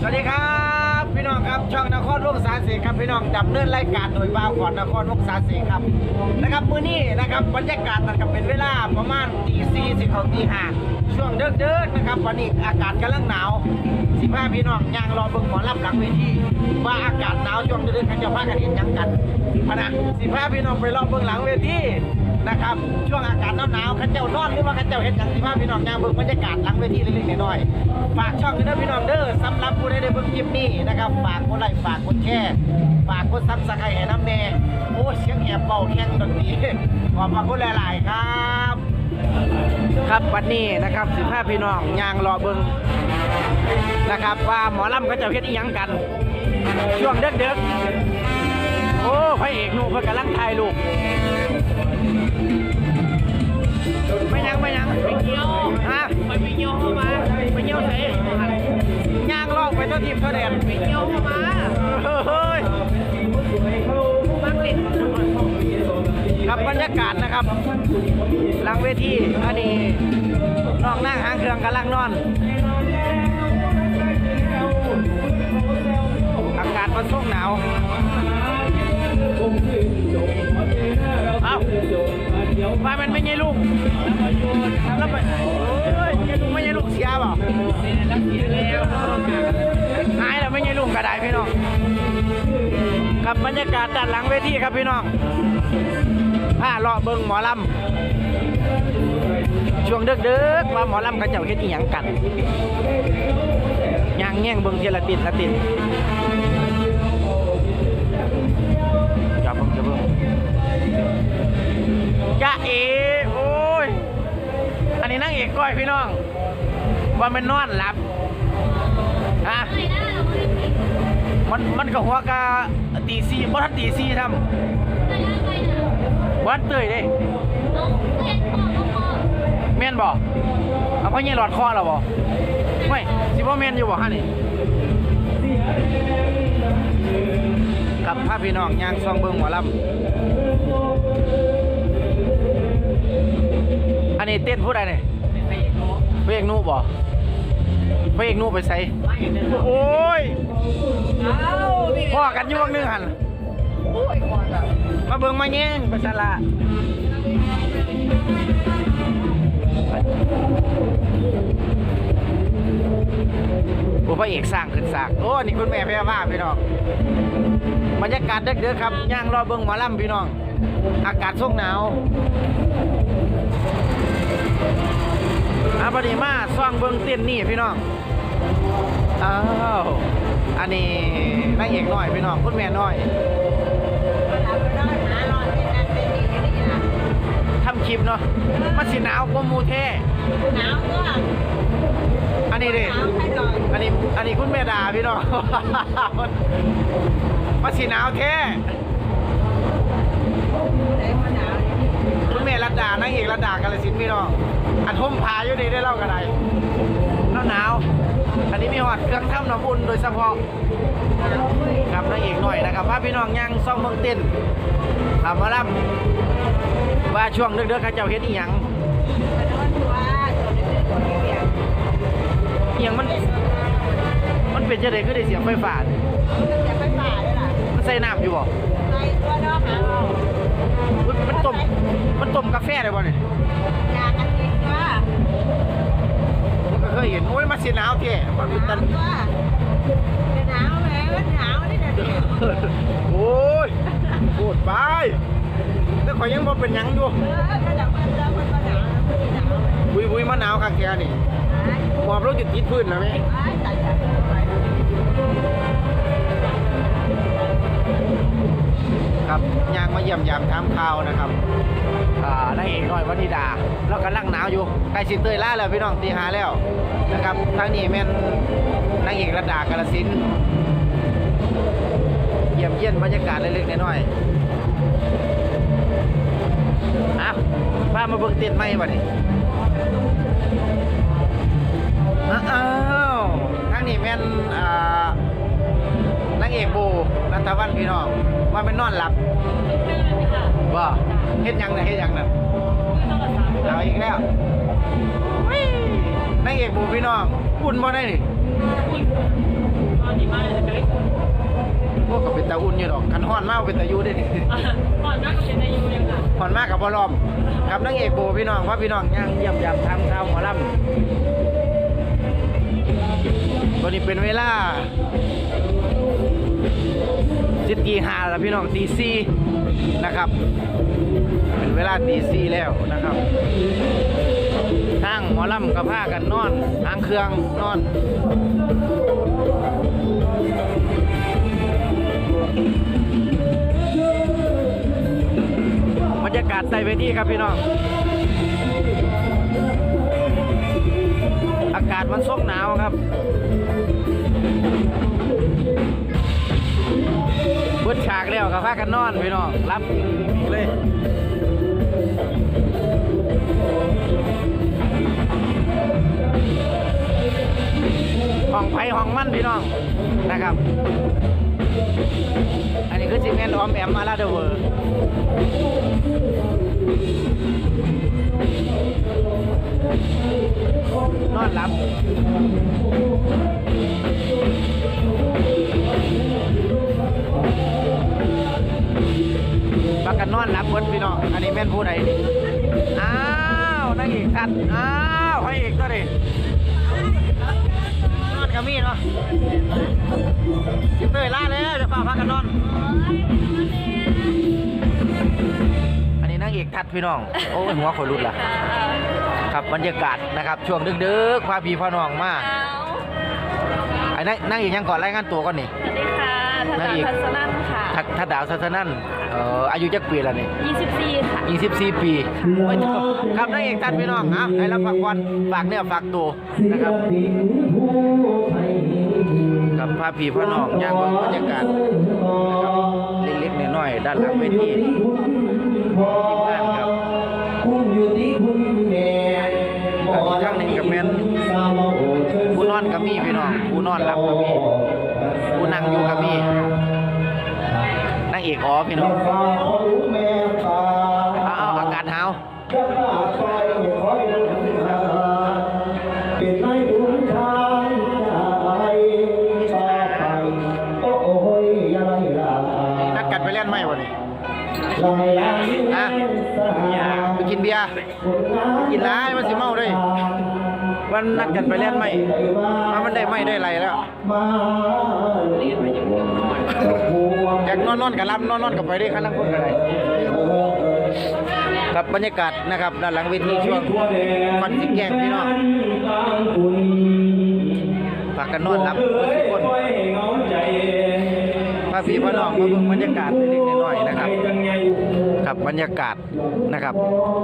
สวัสดีครับพี่น้องครับช่องนครวงศาสีครับพี่น้องดำเนินรายการโดยบ่าวขอนนครวงศาสีครับนะครับมื้อนี้นะครับบรรยากาศมันก็เป็นเวลาประมาณตีสี่สิบของตีห้าช่วงเดิกๆนะครับวันนี้อากาศกำลังหนาวสิพาพี่น้องย่างรอเบิ่งหมอลำหลังเวทีว่าอากาศหนาวช่วงเดิกๆเขาจะพากันเห็นยังกันพะนะสิพาพี่น้องไปรอเบิ่งหลังเวที นะครับ ช่วงอากาศหนาวๆเขาเจ้านอนหรือว่าเขาเจ้าเห็นหยังสิพาพี่น้องยางเบิ่งบรรยากาศหลังเวทีเล็กๆน้อยๆฝากช่องนี้นะพี่น้องเด้อสำหรับผู้ใดได้เบิ่งคลิปนี้นะครับฝากกดไลค์ฝากกดแชร์ฝากกดซับสไครต์ให้น้ำแน่โอ้เสียงแอบเบาแข้งดนตรีขอบพระคุณหลาย ๆ ครับ ครับวันนี้นะครับสิบห้าพี่น้องยางรอเบิงนะครับว่าหมอลำเขาจะเฮ็ดอีหยังกัน ช่วงเด็กๆ อ้พระเอกหนูเพิ่นกำลังถ่ายรูปไม่ยังไม่ยังไปเกี่ยวฮะไปไปเยี่ยวเข้ามาไปเยี่ยวไหนยางลอกไปตัวทีมตัวแดนไปเยี่ยวเข้ามาเฮ้ยมักติดครับบรรยากาศนะครับ หลังเวทีอันนี้น้องนั่งหางเครื่องกำลังนอนอากาศมันส่งหนาว เอามามันไม่ใช่ลูกแล้วไปเฮ้ยไม่ใช่ลูกเสียเปล่าแล้วเสียแล้วหายแล้วไม่ใช่ลูกกระไดพี่น้องกับบรรยากาศด้านหลังเวทีครับพี่น้องผ้าเลาะเบิงหมอลำ ช่วงเดึกๆว่าหมอลำเขาเจ้าเฮ็ดอีหยังกันย่างแง่งเบิงเทละตินละติน ก้อยพี่น้อง ว่ามันนอนหลับฮะมันมันก็หัวกะตีสี่บ่ทันตีสี่ทำวันเตยเด้แม่นบ่เอาพ่อใหญ่หลอดคอแล้วบ่ไม่สิบ่แม่นอยู่บ่ฮะนี่กับพาพี่น้องย่างซองเบิ่งหมอลำอันนี้เต้นผู้ใดเนี่ย เอกหนูบ่พระเอกหนูไปใส่โอ้ยเอานี่พ่อกันอยู่วงหนึงหันโอ้ยก่อนอะมาเบิ่งมาแย่งไปซะละโอ้พระเอกสร้างขึ้นสร้างโอ้นี่คุณแม่พยามาพี่น้องบรรยากาศเด็กๆครับย่างรอเบิ่งหมอลำพี่น้อง อากาศส่งหนาว อาพอดีมาซ่องเบิ่งเต้นนี่พี่น้องอ้าวอันนี้นางเอกน้อยพี่น้องคุณแม่น้อยทำคลิปเนาะมันสิหนาวกว่ามูเท่อันนี้ดิอันนี้อันนี้คุณแม่ดาพี่น้องมันสิหนาวแท้ แม่รัดดานางเอกรัดดากาลสินธุ์พี่น้องอันห่มผ้าอยู่นี่ได้เล่ากันไดหนาวหนาวอันนี้มีหอดเครื่องทำน้ำอุ่นโดยเฉพาะครับนางเอกหน่อยนะครับพาพี่น้องย่างซ่องเมืองเต้นทำมาล่ำว่าช่วงเดือดๆเขาเจ้าเฮ็ดอีหยังอีหยังมัน มันเป็นจะไดคือได้เสียงไฟฟ้าเนี่ยมันใส่น้ำอยู่บ่ อุ๊ยมันต้มมันต้มกาแฟได้บ่เนี่ยมันก็เคยเห็นโอ้ยมันสิหนาวแท้มันเป็นตันโอ้ยพูดไปแต่ข่อยยังบ่เป็นหยังอยู่วุยวุยมะนาวข้างแกนี่หมอบรถจุดติดพื้นแล้ว ครับยางมาเยี่ยมยามถามข่าวนะครับอ่านางเอกน้อยวันิดา แล้วก็ลังหนาวอยู่ใกล้สิเตยล่าแล้วพี่น้องตีหาแล้วนะครับทางนี้แม่นนางเอกระดากาลสินเยี่ยมเยียนบรรยากาศเล็กๆน้อยๆอะพามาเบิ่งเต้นไหม้บัดนี้อ้าวทางนี้แม่นอ่านางเอกโบนันทวันพี่น้องว่าเป็นนอนหลับว่าเฮ็ดหยังน่ะเฮ็ดหยังน่ะเอาอีกแล้วนางเอกโบพี่น้องอุ่นบ่ได้นี่อุ่นอยู่ดอกคันฮ้อนมากเป็นตะยูเด้ก่อนหน้าก็เป็นอายุยังค่ะฮ้อนมากกับบ่รอมครับนางเอกโบพี่น้องว่าพี่น้องย่างเยี่ยมยามทำข้าวหมอลำตอนนี้เป็นเวลา สิตีห้าแล้วพี่น้องตีสี่นะครับ เป็นเวลาตีสี่แล้วนะครับทางหมอลำกับผ้ากันนอนทางเครื่องนอนบรรยากาศใต้เวทีครับพี่น้อง อากาศมันซกหนาวครับ เบิดฉากแล้วกับพากันนอนพี่น้องรับเลยห้องไฟห้องมันพี่น้องนะครับ อันนี้คือซีเมนต์ออมแอมมาลาเดอเวอร์นอนหลับ พี่น้อง อันนี้แม่นผู้ใดนี่อ้าว นั่งอีกทัดอ้าวให้อีกก็ดินอนกับมีเนาะสิเตยล่าเลยจะฝ่าพักกันนอน อันนี้นั่งอีกทัดพี่น้อง โอ้ยหัวขนลุดละครับบรรยากาศนะครับ ช่วงดึกๆพาพี่พาน้องมาไอ้นั่งนั่งอีกยังก่อนรายงานตัวก่อนนี่สวัสดีค่ะ ทัศนั่นอีกทัศนันค่ะ ทัดทัดดาวทัศนันเอ่ออายุจักปีแล้วนี่24 ค่ะ 24 ปีโอ้ยครับนั่งอีกทัดพี่น้องอะให้เราฝากวันฝากเนี่ยฝากตัวนะครับกับพาพี่พาน้องย่างเบิ่งบรรยากาศนะครับเล็กๆน้อยๆด้านหลังเวทีทีมงานครับคุณอยู่ที่คุณแม่อีกครั้งหนึ่งกับแม่นผู้นอนก็มีพี่น้องผู้นอนหลับก็มี ผู้นั่งอยู่ก็มีนั่งเอกอ๋อพี่น้องฟ้าขอรู้แม่ฟ้าเอาเอาอากาศหนาวจะพาไปขอให้รู้ทางเป็นไม่รู้ทางใจต่อไปโอ้โอ้ยยังไงล่ะนัดกันไปเล่นไหมวันนี้ลายลายอะไปกินเบียร์กินร้ายมันสิเมาด้วย วันนัดกันไปเล่นไหมมามันได้ไหมได้ไรแล้วอยากนอนนอนกับรับนอนนอนกับไปได้คันลังคนกันเลยครับบรรยากาศนะครับด้านหลังเวทีช่วงคอนสิแกงพี่น้องฝากกันนอนรับทุกคนพาพี่พ่อน้องมาเบิ่งบรรยากาศเล็กน้อยๆนะครับครับบรรยากาศนะครับ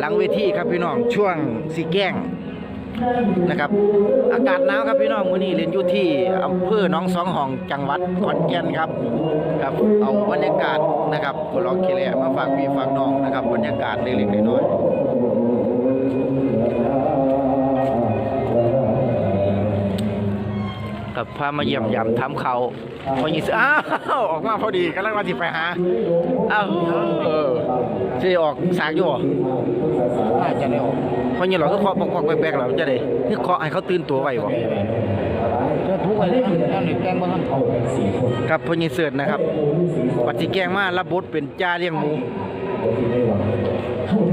หลังเวทีครับพี่น้องช่วงสีแกง นะครับ อากาศหนาวครับพี่น้องมื้อนี้เรียนอยู่ที่อำเภอหนองสองห้องจังหวัดขอนแก่นครับครับ เอาบรรยากาศนะครับกุลองเคแลมาฝากพี่ฝากน้องนะครับ บรรยากาศเล็กๆน้อยๆกับพามาเยี่ยมยามทำเขาพอยิสอ้าวออกมาพอดีกำลังว่าสิไปหาอ้าวเออสิออกสากอยู่บ่น่าจะได้ออก เพราะงี้เราก็เคาะปอกๆแปลกๆเราจะได้คือเคาะให้เขาตื่นตัวไว้บ่จะทุกอะไรนั่นหรือแกงบ้างครับพอยิเสิร์ตนะครับปัจจิแกงมารับบทเป็นจ่าเลี้ยงหมู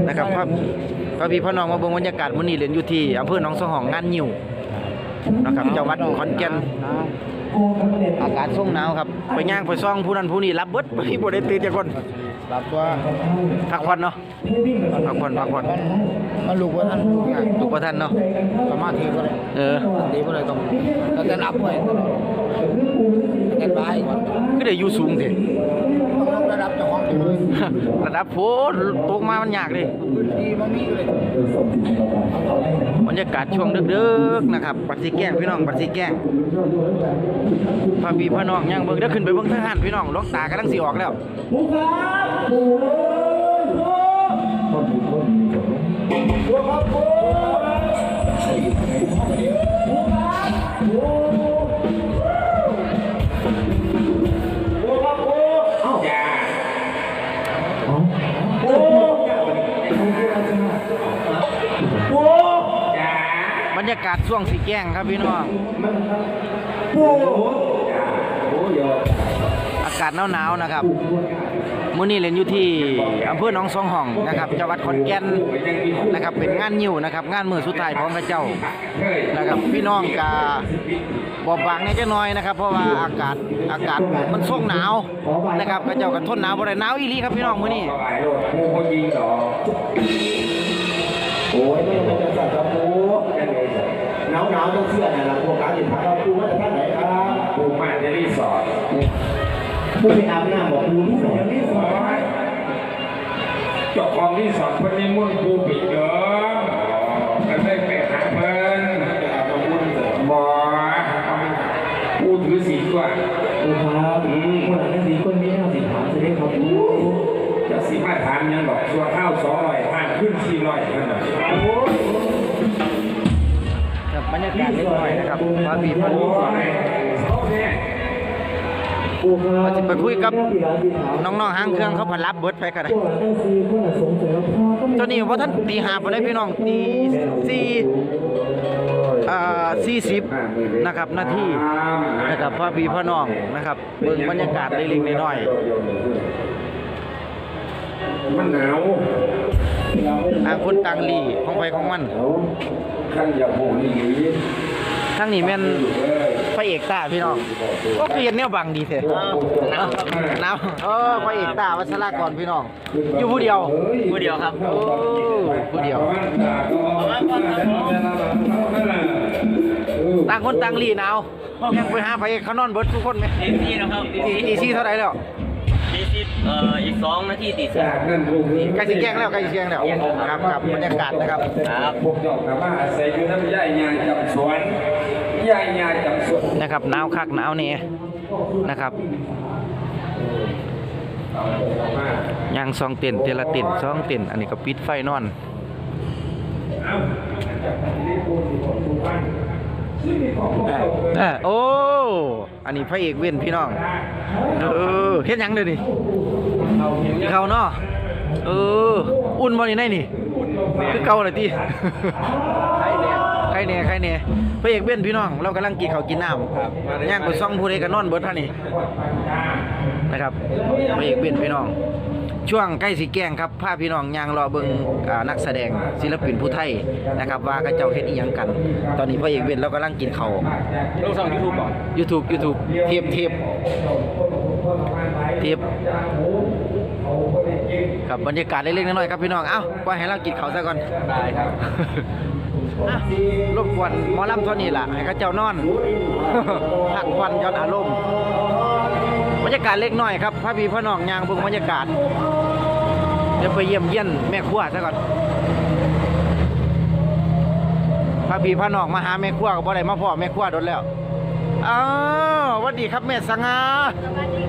นะครับพระพระพี่พ่อน้องมาเบิ่งบรรยากาศมื้อนี้เรียนอยู่ที่อำเภอหนองสองห้องงานยิวนะครับจังหวัดขอนแก่นอากาศส่งหนาวครับ ไปย่างไปซ่องผู้นั้นผู้นี้รับเบิดไปบ่ได้ตื่นจักคน ปรับตัวพักผ่อนเนาะพักผ่อนพักผ่อนมันลูกว่าท่านลูกงานถูกประทันเนาะสมาธิก็เลยเออดีก็เลยต้องต้องจะรับไว้ตลอดต้องกันบายก่อนก็ได้อยู่สูงสิต้องลงระดับเจ้าของที่เลยระดับโพดตกมามันยากเลยที่มันมีเลยบรรยากาศช่วงดึกๆนะครับปัดสีแก้งพี่น้องปัดสีแก้งพาพี่พ่อน้องย่างเบิ่งเด้อขึ้นไปเบิ่งทหารพี่น้องหลวงตากำลังสิออกแล้วครับากาศช่วงสีแก้งครับพี่น้องอากาศหนาวๆนะครับมื้อนี้เล่นอยู่ที่อำเภอหนองสองห้องนะครับจังหวัดขอนแก่นนะครับ เป็นงานยิ้วนะครับ งานมือสุดท้ายของพระเจ้านะครับ พี่น้องกาบอบบางแหน่จักหน่อยนะครับ เพราะว่าอากาศอากาศมันส่งหนาวนะครับพระเจ้าก็ทนหนาวบ่ได้หนาวอีหลีครับพี่น้องมื้อนี้โอ้ยไม่ต้องจะสั่งกระปูหนาวต้องเสื้อเนี่ยละพวกการติดพักกระปูมาจากท่านไหนครับปูมาในรีสอร์ทผู้ไปอาบน้ำบอกปูที่สองที่สองเจ้าของรีสอร์ทเพิ่นนิมนต์ปูปิดเด้อก็ได้ไปหาเพิ่นบ่ปูถือศีกว่าปูครับคนหลังนั้นสีคนนี้น่าสิถามจะได้ครับปูจะสิมาถามยังดอกชัวข้าว200ผ่านขึ้น400เท่านั้นครับ บรรยากาศเล็กน้อยนะครับว่าพี่พระปูก็ให้เขาแท้ปูครับว่าสิไปคุยกับน้องๆหางเครื่องเขาพนรับเบิดไปก็ได้คนหลังนั้นสีคนหลังสงสัยว่าพ่อก็ตอนนี้ว่าท่านตีหาไปได้พี่น้องตีสี่อ่าสี่สิบนะครับนาทีนะครับพ่อพี่พ่อน้องนะครับเบิ่งบรรยากาศเล็กๆน้อยมันหนาว ๆต่างคนต่างหลีของไปของมันขันอย่าหูนี่ทั้งนี้แม่นเอ้ยพระเอกตาพี่น้องก็เปลี่ยนแนวบังดีเถอะน้ำเออพระเอกตาวัชรากรพี่น้องอยู่ผู้เดียวผู้เดียวครับโอ้ผู้เดียวต่างคนต่างหลีหนาวยังไปหาพระเอกเขานอนเบิดทุกคนไหมตีสี่นะครับตีตีตีสี่เท่าไหร่แล้ว ตีสี่เอ่ออีกสองนาทีตีสี่จากนั้นลูกนี้ใกล้สิแกล้งแล้วใกล้สิแกล้งแล้วครับครับบรรยากาศนะครับครับพวกเจ้ากับว่าอาศัยอยู่น้ำย่ายยาจำสวนย่ายยาจำสวนนะครับหนาวคักหนาวเนี่ยนะครับยางซองเต็นเทละเต็นซองเต็นอันนี้ก็ปิดไฟนอนเออโอ้ อันนี้พระเอกเว้นพี่น้องเออ เฮ็ดหยังเด้อนี่กินข้าวเนาะเออ อุ่นบ่นี่ได้นี่ คือเก่าเลยติใครแน่ใครแน่ใครแน่พระเอกเว้นพี่น้อง เรากำลังกินข้าวกินน้ำย่างไปซ่องผู้ใดก็นอนเบิดท่านี่นะครับพระเอกเว้นพี่น้อง ช่วงใกล้สิแกล้งครับพาพี่น้องย่างรอเบิ่งอ่านักแสดงศิลปินผู้ไทยนะครับ ว่าเขาเจ้าเฮ็ดอีหยังกัน ตอนนี้พระเอกเว้นเรากำลังกินข้าวลงช่องยูทูบก่อน YouTube YouTube เทปเทปเทป กับบรรยากาศเล็กๆน้อยๆครับพี่น้อง เอ้าปล่อยให้เรากินข้าวซะก่อน ได้ครับอะรบกวนหมอลำเท่านี้ล่ะ ให้เขาเจ้านอนพักผ่อนหย้อนอารมณ์ บรรยากาศเล็กน้อยครับพระพี่พ่อน้องยางเบิ่งบรรยากาศ เดี๋ยวไปเยี่ยมเยี่ยนแม่ครัวซะก่อนพระพี่พ่อน้องมาหาแม่ครัวก็บ่ได้มาพ่อแม่ครัวโดนแล้วอ้าวสวัสดีครับแม่สง่า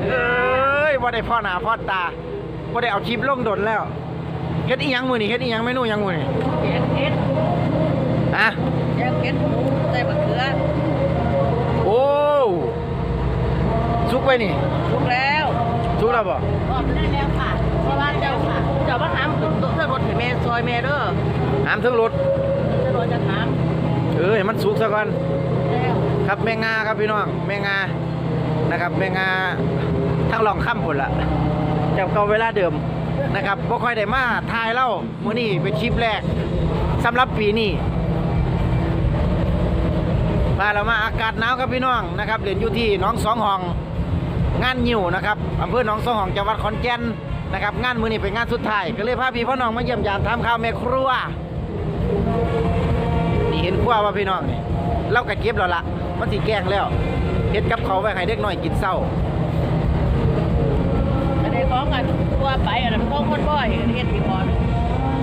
เอ้ย บ่ได้พ่อหน้าพ่อตาบ่ได้เอาคลิปลงโดนแล้วเฮ็ดอีหยังมื้อนี้เฮ็ดอีหยังเมนูหยังมื้อนี้แกงเห็ดอะแกงเห็ดหมูใส่มะเขือโอ้สุกไปนี่ถูกแล้วสุกแล้วบ่บอกได้แล้วค่ะเพราะว่าเจ้าค่ะเจ้ามาถามถึงตัวเสื้อรถให้แม่ซอยแม่เด้อน้ำถึงรถเสื้อรถจะถามเออให้มันสุกซะก่อนแล้วครับแม่งาครับพี่น้องแม่งานะครับแม่งา ทั้งรองค่ำพุ่นละเจ้าเก่าเวลาเดิมนะครับบ่ค่อยได้มาถ่ายเล่ามื้อนี้เป็นคลิปแรกสำหรับปีนี้พาเรามาอากาศหนาวครับพี่น้องนะครับเรียนอยู่ที่น้องสองห้องงานยิวนะครับอำเภอหนองสองห้องจังหวัดขอนแก่นนะครับงานมื้อนี้เป็นงานสุดท้ายก็เลยพาพี่พ่อน้องมาเยี่ยมยามทำข้าวแม่ครัวนี่เห็นครัวว่าพี่น้องนี่เราก็เก็บแล้วละมันสิแกงแล้วเฮ็ดกับเขาไว้ให้เด็กน้อยกินเช้า ของกันตัวไปอันนั้นของคนบ่อยเฮ็ดที่ก่อน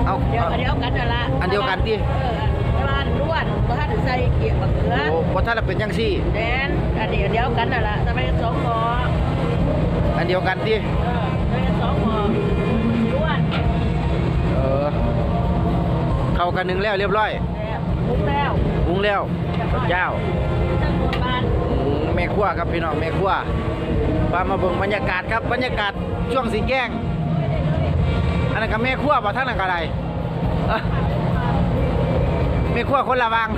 เอาเดี๋ยวเอาอันเดียวกันนั่นละอันเดียวกันติเออแต่ว่าล้วนบ่ทันใส่เกี๊ยวมะเขือโอ้บ่ทันเป็นจังซี่แดนอันนี้อันเดียวกันนั่นละแต่ไม่สองหม้ออันเดียวกันติเออไม่สองหม้อล้วนเออเข้ากันหนึงแล้วเรียบร้อยแล้วมุกแล้วปรุงแล้วเจ้าตั้งหมดบ้านอืมแม่ครัวครับพี่น้องแม่ครัวพามาเบิ่งบรรยากาศครับบรรยากาศ ช่วงสีแกงอันนั้นก็แม่ครัวบ่ท่านนั้นก็ได้แม่ครัวคนละวัง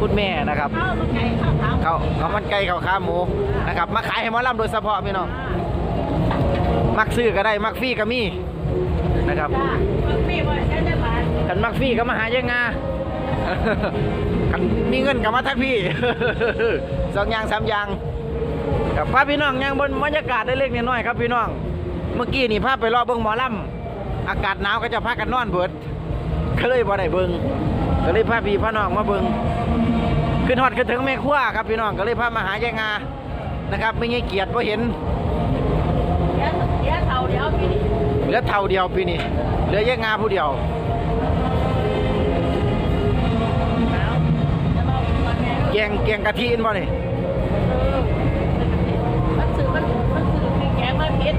คุณแม่นะครับข้าวมันไก่ข้าเขาเขามันไก่เขาขาหมูนะครับ มาขายให้หมอลำโดยเฉพาะพี่น้องมักซื้อก็ได้ มักฟรีก็มีนะครับมันมีว่าแค่ได้บาทกันมักฟรีก็มาหายังงากันมีเงินก็มาทักพี่สองอย่างสามอย่าง กับพาพี่น้องยังบนบรรยากาศได้เล็กๆน้อยๆครับพี่น้อง เมื่อกี้นี่พาไปรอเบิ้งหมอลำอากาศหนาวก็จะพากันนอนเบิดก็เลยบ่ได้เบิ้งก็เลยพาพี่พาน้องมาเบิ้งขึ้นฮอดขึ้นถึงแม่ครัวครับพี่น้องก็เลยพามาหายายงานะครับ ไม่งี้เกียรติพอเห็นเดี๋ยวเดี๋ยวเท่าเดี๋ยวพี่นี่เหลือเท่าเดียวปีนี้เหลือยายงาผู้เดียวเอาจะมาวันแม่แกงแกงกะทิอินบ่นี่มันซื้อมันมันซื้อมีแกงมาพิษ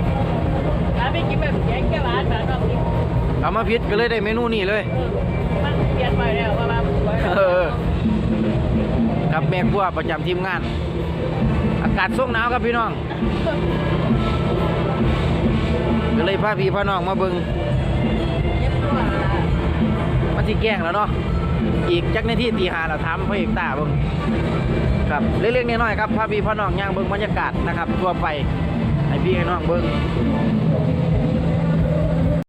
ถ้า ไม่กินแบบแกงแค่หวานแบบนอกนี่เอามาพิษก็เลยได้เมนูนี้เลย เออมันเปลี่ยนไปแล้วว่ามันสวยเออครับแม่ครัวประจำทีมงาน อากาศส่งหนาวครับพี่น้อง ก็เลยพาพี่พาน้องมาเบิงเย็บตัวมาที่แกล้งแล้วเนาะ อีกจักนาทีตีหาเราทำพระเอกตาเบิงครับเล็กๆน้อยๆครับพาพี่พาน้องย่างเบิงบรรยากาศนะครับทั่วไปให้พี่ให้น้องเบิง